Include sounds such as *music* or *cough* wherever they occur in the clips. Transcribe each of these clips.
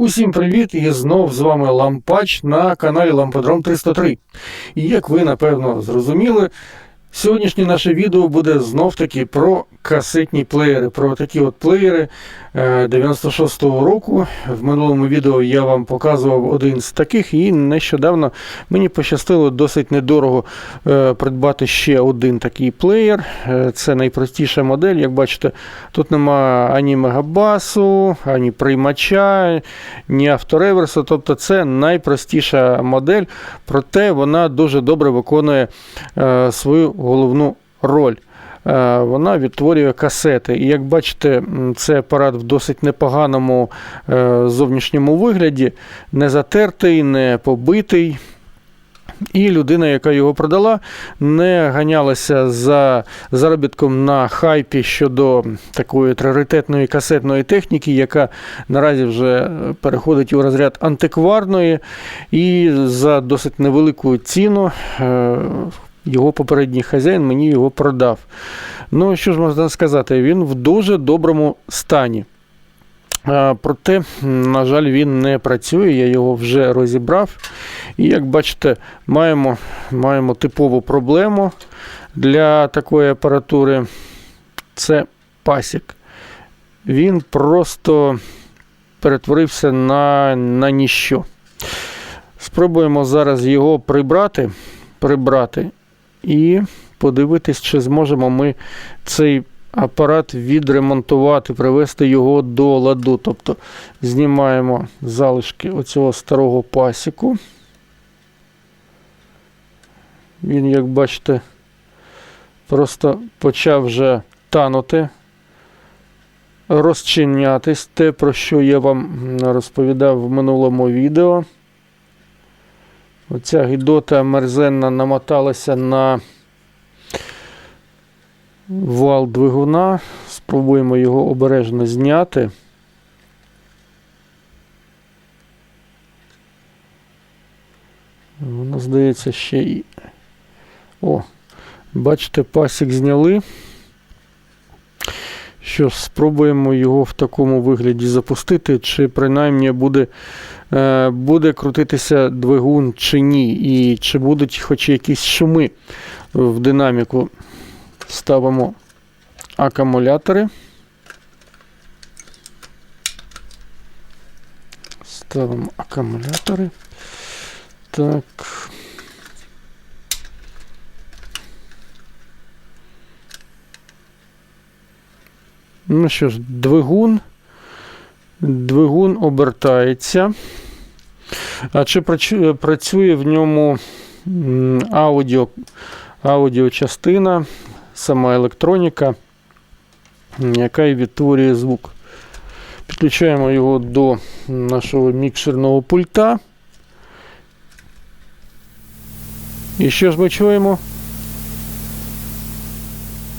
Усім привіт! І знов з вами Лампач на каналі Ламподром 303. І як ви напевно зрозуміли, сьогоднішнє наше відео буде знов таки про касетні плеєри, про такі от плеєри е, 96-го року. В минулому відео я вам показував один з таких, і нещодавно мені пощастило досить недорого е, придбати ще один такий плеєр. Е, Це найпростіша модель. Як бачите, тут нема ані мегабасу, ані приймача, ні автореверсу. Тобто це найпростіша модель, проте вона дуже добре виконує е, свою головну роль. Е, Вона відтворює касети. І як бачите, це апарат в досить непоганому е, зовнішньому вигляді, не затертий, не побитий. І людина, яка його продала, не ганялася за заробітком на хайпі щодо такої раритетної касетної техніки, яка наразі вже переходить у розряд антикварної, і за досить невелику ціну е, його попередній хазяїн мені його продав. Ну, що ж можна сказати, він в дуже доброму стані. Проте, на жаль, він не працює, я його вже розібрав. І як бачите, маємо, маємо типову проблему для такої апаратури. Це пасік. Він просто перетворився на, на ніщо. Спробуємо зараз його прибрати, прибрати і подивитись, чи зможемо ми цей апарат відремонтувати, привести його до ладу. Тобто знімаємо залишки оцього старого пасіку. Він, як бачите, просто почав вже танути, розчинятись. Те, про що я вам розповідав в минулому відео. Оця гідота мерзенна намоталася на вал двигуна. Спробуємо його обережно зняти. Воно, здається, ще і. О, бачите, пасік зняли. Що спробуємо його в такому вигляді запустити, чи принаймні буде буде крутитися двигун чи ні, і чи будуть хоч якісь шуми в динаміку. Ставимо акумулятори. Ставимо акумулятори. Так. Ну що ж, двигун. Двигун обертається. А чи працює в ньому аудіо, аудіочастина, сама електроніка, яка і відтворює звук. Підключаємо його до нашого мікшерного пульта. І що ж ми чуємо?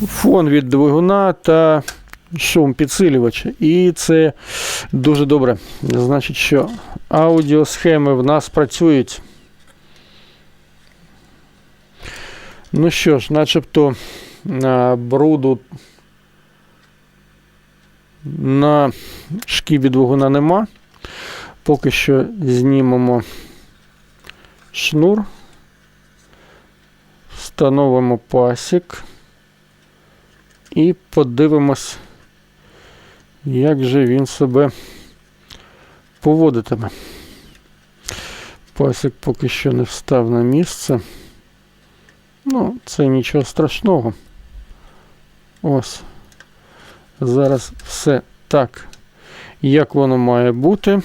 Фон від двигуна та шум підсилювача. І це дуже добре. Значить, що аудіосхеми в нас працюють. Ну що ж, начебто бруду на шкібі двигуна нема. Поки що знімемо шнур, встановимо пасік і подивимось, як же він себе поводитиме. Пасік поки що не встав на місце. Ну, це нічого страшного. Ось. Зараз все так, як воно має бути.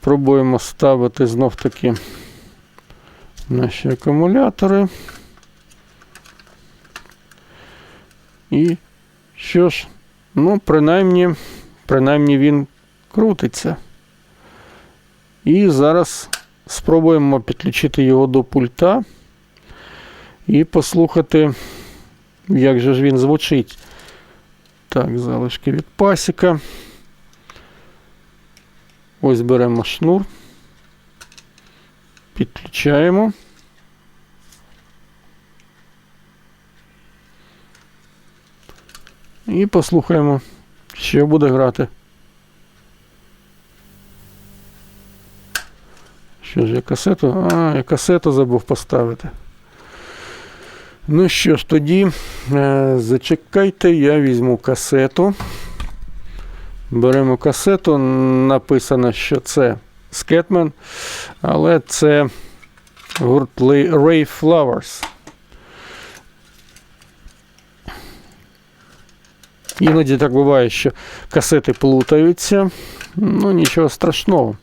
Пробуємо ставити знов таки наші акумулятори. І що ж, ну, принаймні, принаймні він крутиться. І зараз спробуємо підключити його до пульта і послухати, як же ж він звучить. Так, залишки від пасіка. Ось беремо шнур, підключаємо. і послухаємо, що буде грати. Що ж, я касету? А, я касету забув поставити. Ну що ж, тоді е, зачекайте, я візьму касету. Беремо касету, написано, що це Скетмен, але це гурт Ray Flowers. Іноді так буває, що касети плутаються. Ну, нічого страшного.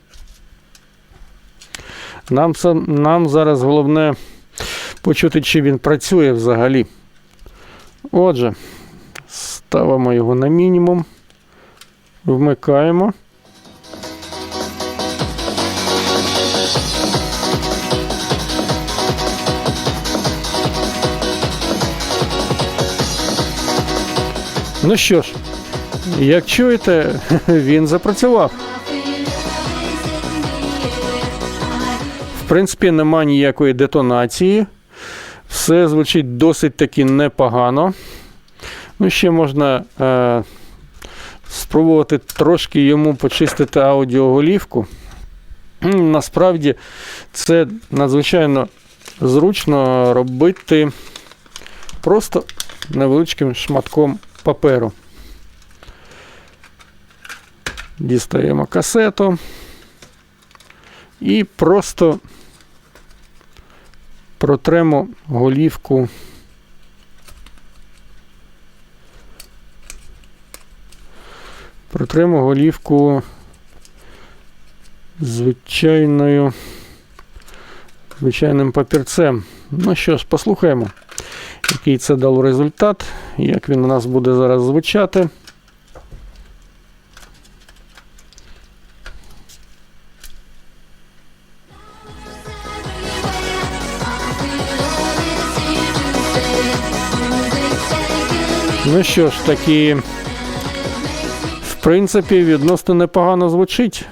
Нам, нам зараз головне почути, чи він працює взагалі. Отже, ставимо його на мінімум, вмикаємо. Ну що ж, як чуєте, *laughs* він запрацював. В принципі, нема ніякої детонації. Все звучить досить таки непогано. Ну, ще можна е, спробувати трошки йому почистити аудіоголівку. Насправді це надзвичайно зручно робити просто невеличким шматком паперу. Дістаємо касету і просто протремо голівку. Протремо голівку звичайною, звичайним папірцем. Ну що ж, послухаємо, який це дав результат, як він у нас буде зараз звучати. Ну що ж, таки, в принципі, відносно непогано звучить.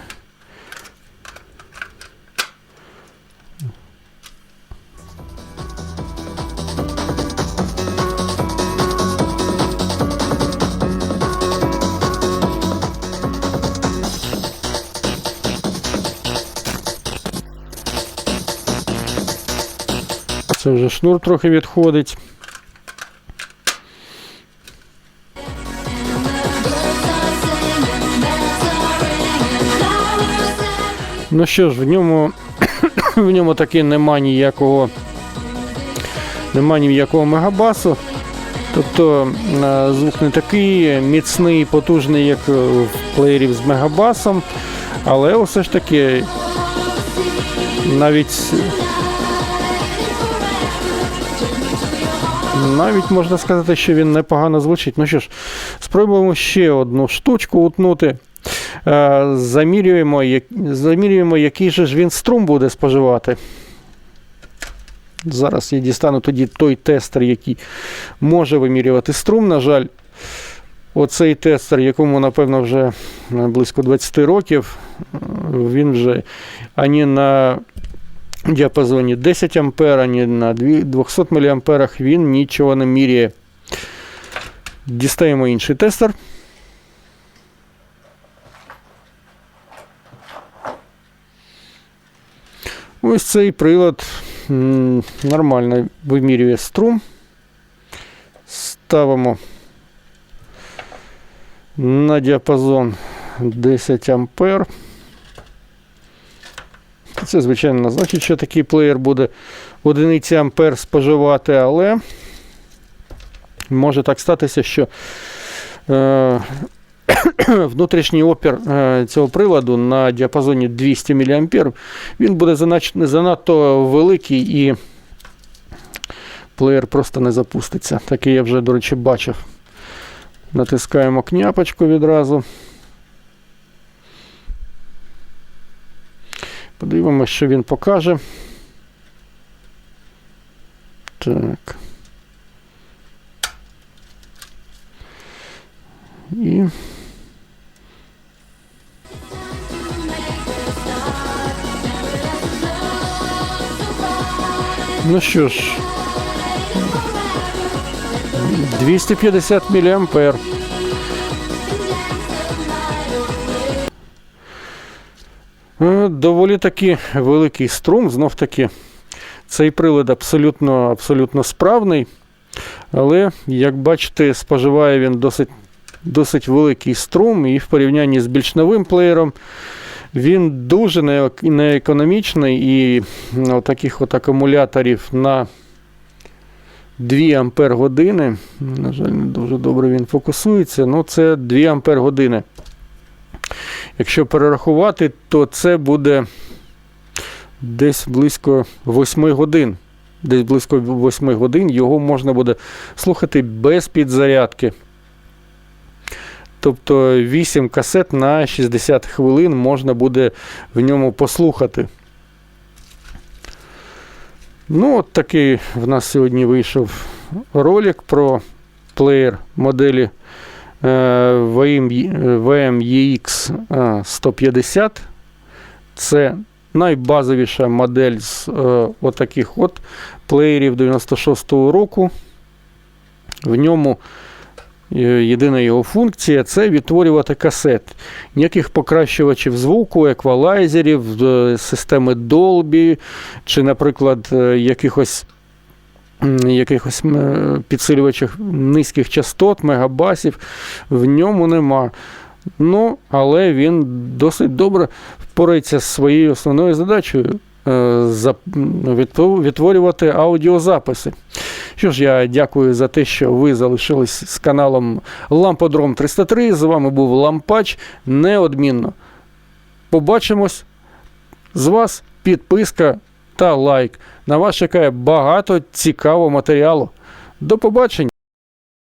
Це вже шнур трохи відходить. Ну що ж, в ньому, *coughs* в ньому таки нема ніякого, нема ніякого мегабасу. Тобто е, звук не такий міцний, потужний, як в плеєрів з мегабасом, але все ж таки навіть навіть можна сказати, що він непогано звучить. Ну що ж, спробуємо ще одну штучку утнути. Е, Замірюємо, замірюємо, який же ж він струм буде споживати. Зараз я дістану тоді той тестер, який може вимірювати струм. На жаль, оцей тестер, якому, напевно, вже близько 20 років, він вже ані на діапазоні 10 А, ані на 200 мА він нічого не міряє. Дістаємо інший тестер. Ось цей прилад нормально вимірює струм. Ставимо на діапазон 10 ампер. Це, звичайно, значить, що такий плеєр буде одиниці ампер споживати, але може так статися, що е, *coughs* внутрішній опір е, цього приладу на діапазоні 200 мА він буде занадто великий і плеєр просто не запуститься. Таке я вже, до речі, бачив. Натискаємо княпочку відразу. Подивимося, що він покаже. Так. І. Ну що ж, 250 мА. Доволі таки великий струм, знов таки. Цей прилад абсолютно, абсолютно справний, але, як бачите, споживає він досить, досить великий струм, і в порівнянні з більш новим плеєром він дуже неекономічний і ну, таких от акумуляторів на 2 ампер години. На жаль, не дуже добре він фокусується. Ну, це 2 ампер години. Якщо перерахувати, то це буде десь близько 8 годин. Десь близько 8 годин його можна буде слухати без підзарядки. Тобто 8 касет на 60 хвилин можна буде в ньому послухати. Ну, от такий в нас сьогодні вийшов ролик про плеєр моделі VMEX е, 150. Це найбазовіша модель з е, отаких от плеєрів 96-го року. В ньому е, єдина його функція це відтворювати касет. Ніяких покращувачів звуку, еквалайзерів, е, системи Dolby чи, наприклад, е, якихось. Якихось підсилювачів низьких частот, мегабасів в ньому нема. Ну, але він досить добре впорається з своєю основною задачею е, відтворювати аудіозаписи. Що ж, я дякую за те, що ви залишились з каналом Ламподром 303. З вами був Лампач. Неодмінно. Побачимось. З вас підписка та лайк. На вас чекає багато цікавого матеріалу. До побачення!